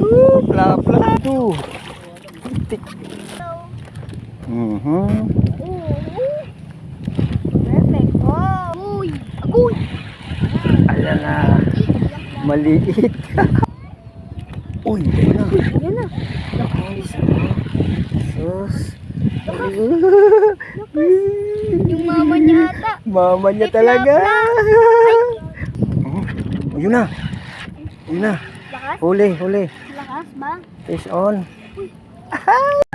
Woo, Bla bla tu. Tik. Mhm. Oh. Ayan na. Maliit. Uy, ayun na. Yan na. Sus. Yung mama niya ata. Mama niya talaga. Oh, Ayun na. Ayun na. Huli, huli. Lakas ba? Fish on. Maliliit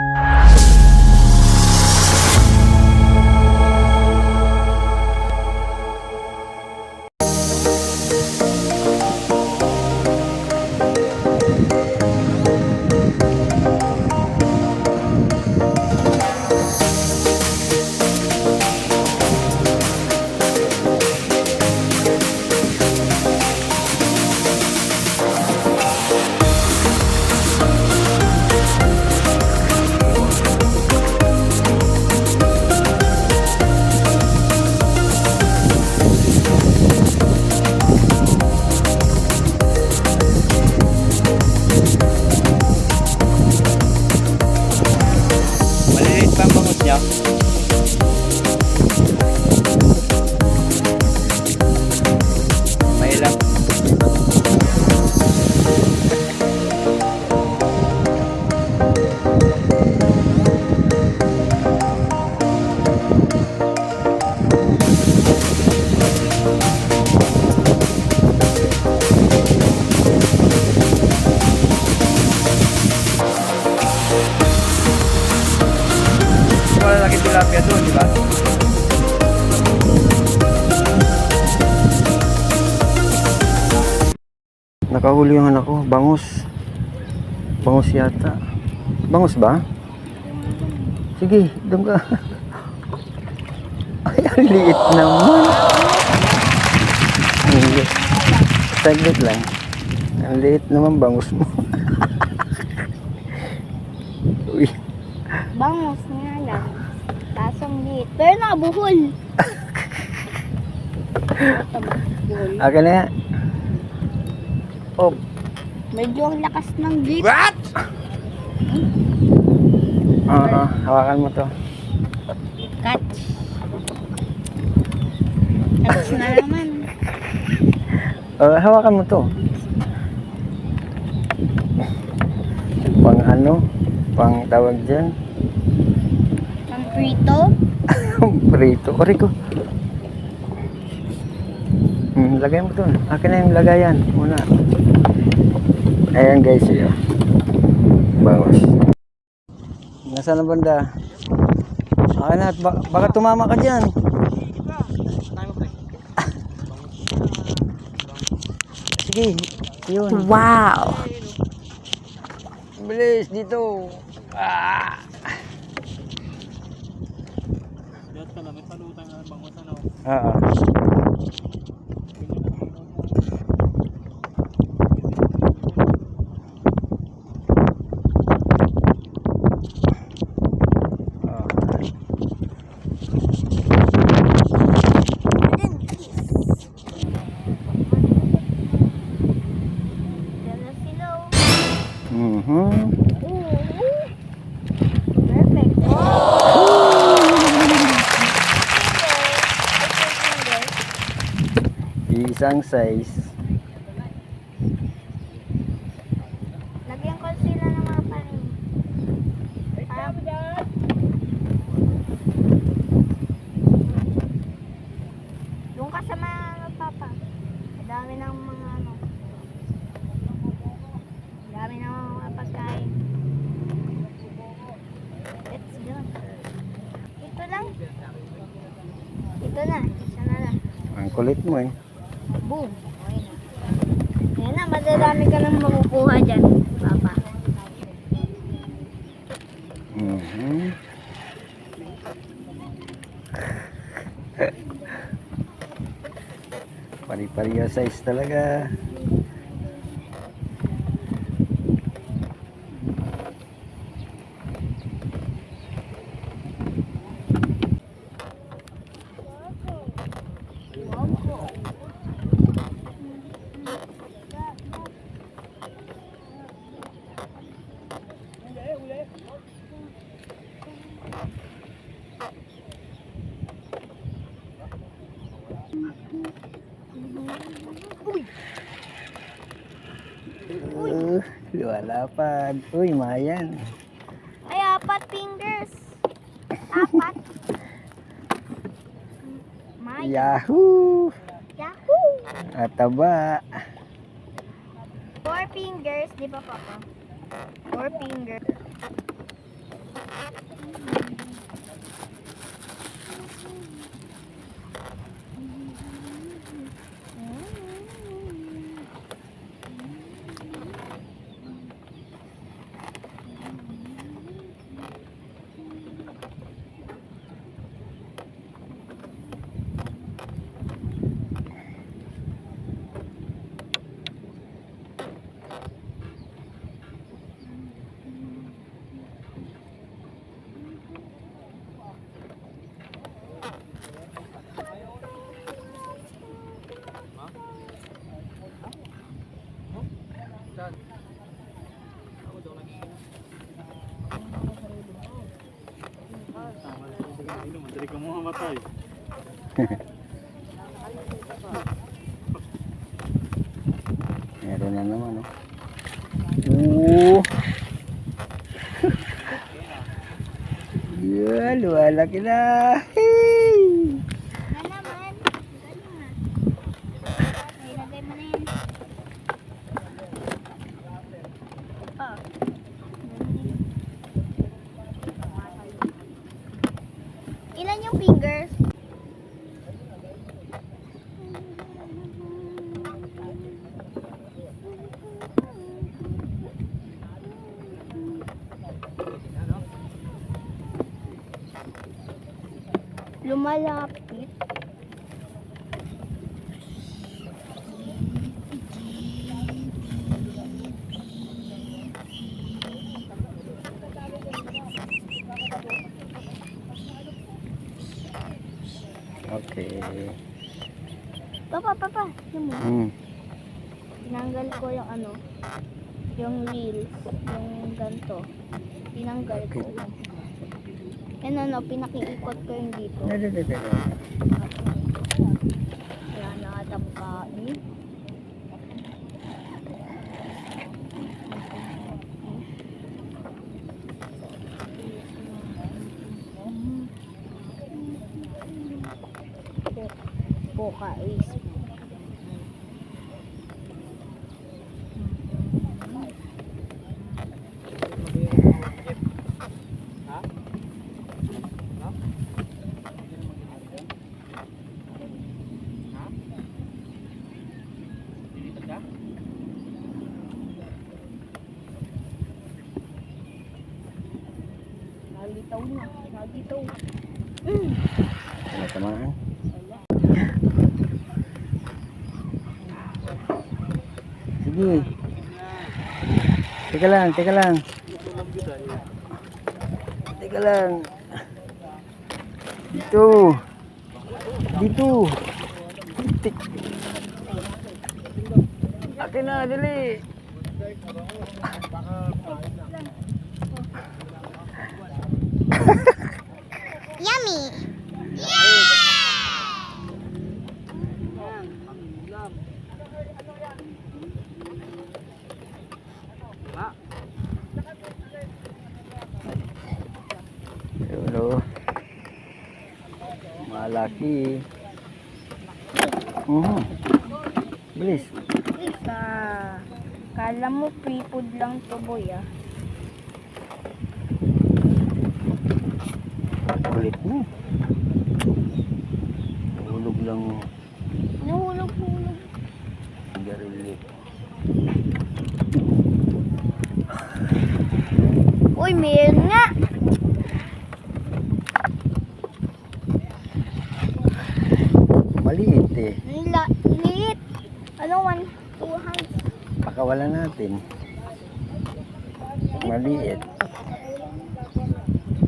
Nakahuli yung anak ko, bangus. Bangus yata. Bangus ba? Sige, doon ka. Ay, ang liit naman. Ang liit. Saglit lang. Ang liit naman bangus mo. Uy, Bangus nga lang. Tasong liit. Pero nabuhol. Ito ba? Buhol. akin na. Oh, Medyo ang lakas ng gate. What? Oo, hawakan mo to. Catch. Catch na naman. Uh, hawakan mo to. Pang ano? Pang tawag dyan? Ang prito. Prito. Ori ko. Hmm, lagay mo to. Akin na yung lagayan. Muna. Ayan guys, yun. Bawas. Nasaan ang banda? Akin na. ba- baka tumama ka dyan. Sige. Yun. Wow. Bilis dito. Ah. Oo. Oo. Dala sila. Mhm. Oo. Perfect. Isang size. Lagyan ko sila ng mga panin. Ah, Doon ka sa mga papa. Ang dami ng mga ano. Ang dami ng mga pagkain. Let's go. Ito lang. Ito na. Isa na lang. Ang kulit mo eh. Boom. Okay na. Yan na, madadami ka nang makukuha dyan, Papa. Mhm. Pari-pariya size talaga. Uh, luwalapad. Uy, mayan. Ay, apat fingers. Apat. Maya. Yahoo! Yahoo! Ataba. Four fingers, di ba, Papa? Four fingers. Mamatay. Meron na naman, oh. Oo. yeah, luwalaki na. Hey! Na naman. Galing na. Ay, lagay mo na yan. Oh. Ilan yung fingers? Lumalapit. Okay. Papa, papa. Yun mo. Hmm. Tinanggal ko yung ano, yung reels, yung ganto. Tinanggal ko. Yan ano, pinakiikot ko yung dito. Dali, dali, dali. Kaya nakatangkain. Poka na. Mm. Ano tamaan? Sige. Teka lang, teka lang. Teka lang. Dito. Dito. Tik. Akin na, dali. Yummy! Hello. Malaki. Mhm. Bilis. Isa. Kala mo free food lang to boy ah. Kulit mo. Hulog lang Nahulog-hulog. ang garilip. Uy, meron nga! Maliit eh. La- liit. Ano, one, two hands. Pakawalan natin. Maliit.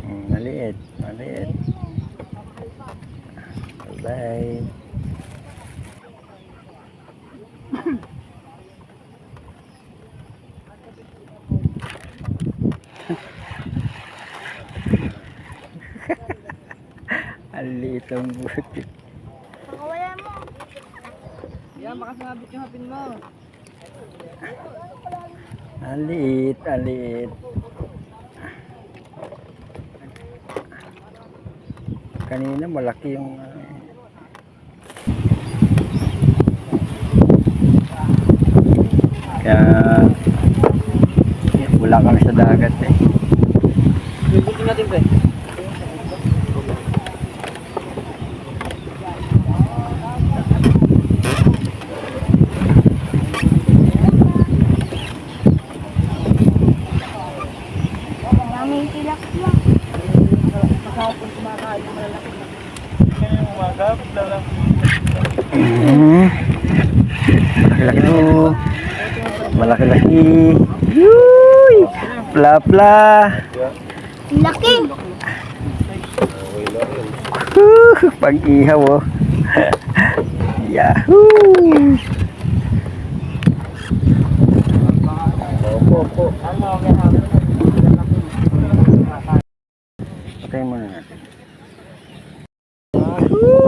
Mm, maliit. Maliit. Bye-bye. Ang liit ang buti. Pakawalan mo. Yan, baka sumabit yung hapin mo. Aliit, aliit. Kanina malaki yung eh. Kaya wala kami sa dagat eh. Ibutin natin pre. Mhm. Malaki-laki. Malaki-laki. Pla-pla. Laki! Huh, Pag-ihaw oh. Yahoo! Patay muna natin.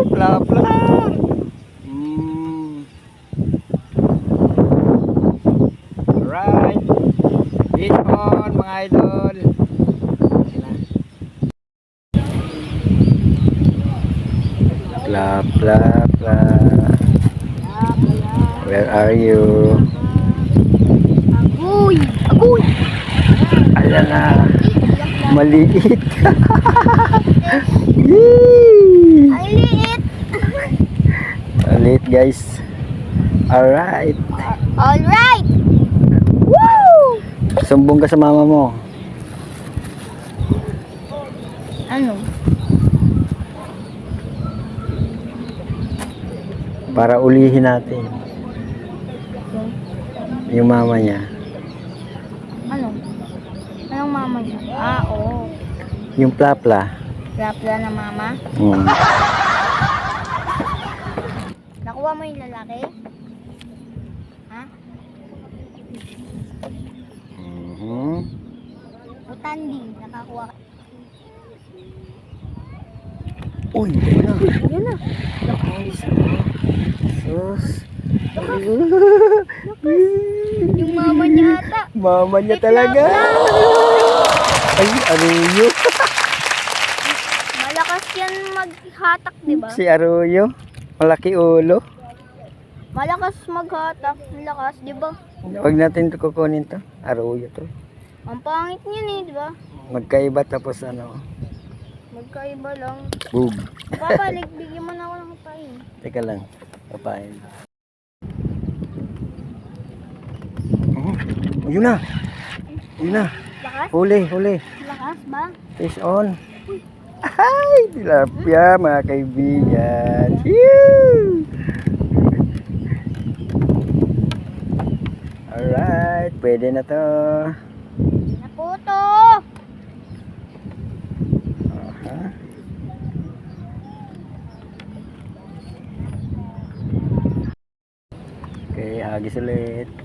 Pla-pla! Mm. Alright. Fish on mga idol. Blah blah blah. Where are you? Agoy! Agoy! Ayan na. Maliit. Yee! Ay, liit! Maliit guys. Alright. Alright! Sumbong ka sa mama mo. Ano? Para ulihin natin. Yung mama niya. Ano? Anong mama niya? Ah, oo. Yung plapla. Rapla na mama. Mm. Nakuha mo yung lalaki? Ha? Mhm. Utanding. Nakakuha ka. Uy, yun na. Yan na. Sus. Yung mama niya ata. Mama niya talaga. Ay, Arroyo. Malakas yan maghatak, di ba? Si Arroyo. Malaki ulo. Malakas maghatak. Malakas, di ba? Huwag natin to kukunin to. Arroyo to. Ang pangit niyan eh, di ba? Magkaiba tapos ano. Magkaiba lang. Boom. Papalik, bigyan mo na ako ng pain. Teka lang. Papain. Oh, yun na. Yun na. Lakas? Huli, huli. Lakas ba? Fish on. Ay, tilapia mga kaibigan. Phew! Alright, pwede na to. Naputo! Aha. Okay, hagis ulit.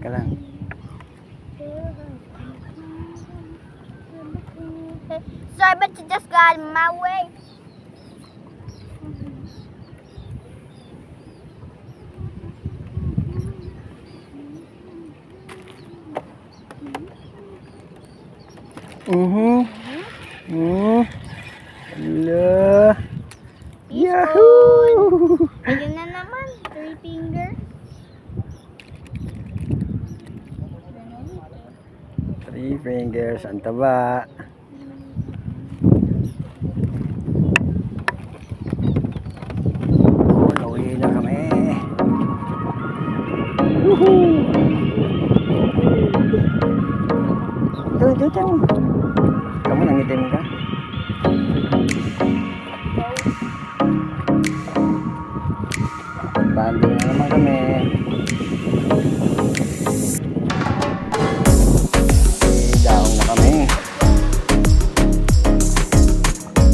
Teka lang. Sorry, but you just got in my way. Fingers, ang taba.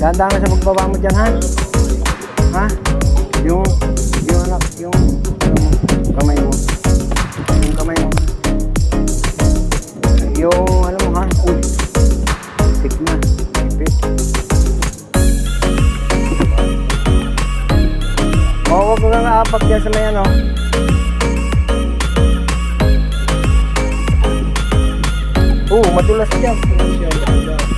Dahan-dahan sa pagbaba mo dyan, ha? Ha? Yung, yung anak, yung, ano kamay mo. Yung kamay mo. Yung, alam mo, ha? Uy. Ipit na. Ipit. Oo, oh, huwag ko kang aapak dyan sa may ano. Oh, madulas dyan. Madulas dyan.